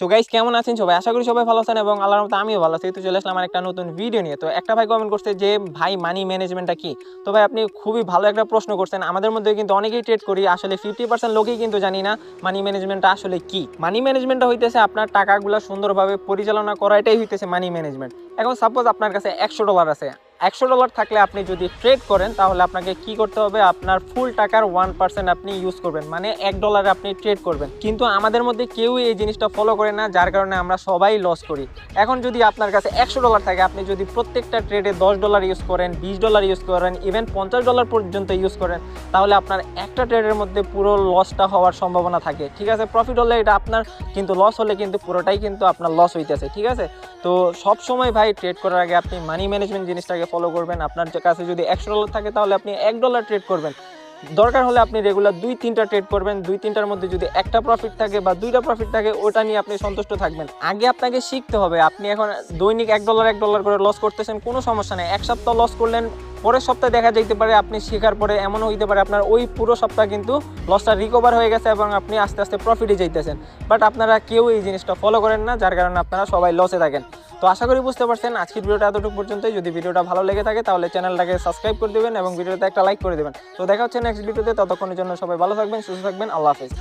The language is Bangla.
সো গাইস কেমন আছেন সবাই? আশা করি সবাই ভালো আছেন এবং আল্লাহর মতো আমিও ভালো আছি। তো চলে আসলাম একটা নতুন ভিডিও নিয়ে। তো একটা ভাই কমেন্ট করছে যে, ভাই মানি ম্যানেজমেন্টটা কি? তো ভাই, আপনি খুবই ভালো একটা প্রশ্ন করছেন। আমাদের মধ্যে কিন্তু অনেকেই ট্রেড করি। আসলে ফিফটি পার্সেন্ট লোকেই কিন্তু জানি না মানি ম্যানেজমেন্টটা আসলে কি। মানি ম্যানেজমেন্টটা হইতেছে আপনার টাকাগুলো সুন্দরভাবে পরিচালনা করা এটাই হইতেছে মানি ম্যানেজমেন্ট এখন সাপোজ আপনার কাছে একশো ডলার আছে। একশো ডলার থাকলে আপনি যদি ট্রেড করেন, তাহলে আপনাকে কি করতে হবে? আপনার ফুল টাকার ওয়ান পার্সেন্ট আপনি ইউজ করবেন। মানে এক ডলারে আপনি ট্রেড করবেন। কিন্তু আমাদের মধ্যে কেউই এই জিনিসটা ফলো করে না, যার কারণে আমরা সবাই লস করি। এখন যদি আপনার কাছে একশো ডলার থাকে, আপনি যদি প্রত্যেকটা ট্রেডে দশ ডলার ইউজ করেন, বিশ ডলার ইউজ করেন ইভেন পঞ্চাশ ডলার পর্যন্ত ইউজ করেন, তাহলে আপনার একটা ট্রেডের মধ্যে পুরো লসটা হওয়ার সম্ভাবনা থাকে। ঠিক আছে? প্রফিট হলে এটা আপনার, কিন্তু লস হলে কিন্তু পুরোটাই কিন্তু আপনার লস হইতেছে। ঠিক আছে? তো সব সময় ভাই ট্রেড করার আগে আপনি মানি ম্যানেজমেন্ট জিনিসটাকে ফলো করবেন। আপনার কাছে যদি একশো ডলার থাকে, তাহলে আপনি এক ডলার ট্রেড করবেন। দরকার হলে আপনি রেগুলার দুই তিনটা ট্রেড করবেন। দুই তিনটার মধ্যে যদি একটা প্রফিট থাকে বা দুইটা প্রফিট থাকে, ওটা নিয়ে আপনি সন্তুষ্ট থাকবেন। আগে আপনাকে শিখতে হবে, আপনি এখন দৈনিক এক ডলার এক ডলার করে লস করতেছেন, কোনো সমস্যা নেই। এক সপ্তাহ লস করলেন, পরের সপ্তাহে দেখা যেতে পারে আপনি শেখার পরে এমন হইতে পারে আপনার ওই পুরো সপ্তাহ কিন্তু লসটা রিকভার হয়ে গেছে এবং আপনি আস্তে আস্তে প্রফিটে যাইতেছেন। বাট আপনারা কেউ এই জিনিসটা ফলো করেন না, যার কারণে আপনারা সবাই লসে থাকেন। তো আশা করি বুঝতে পারছেন, আজকের ভিডিওটা এতটুকু পর্যন্ত যদি ভিডিওটা ভালো লেগে থাকে, তাহলে চ্যানেলটাকে সাবস্ক্রাইব করে দেবেন এবং ভিডিওতে একটা লাইক করে দেবেন। তো দেখা হচ্ছে নেক্সট ভিডিওতে, ততক্ষণের জন্য সবাই ভালো থাকবেন, সুস্থ থাকবেন, আল্লাহ হাফিজ।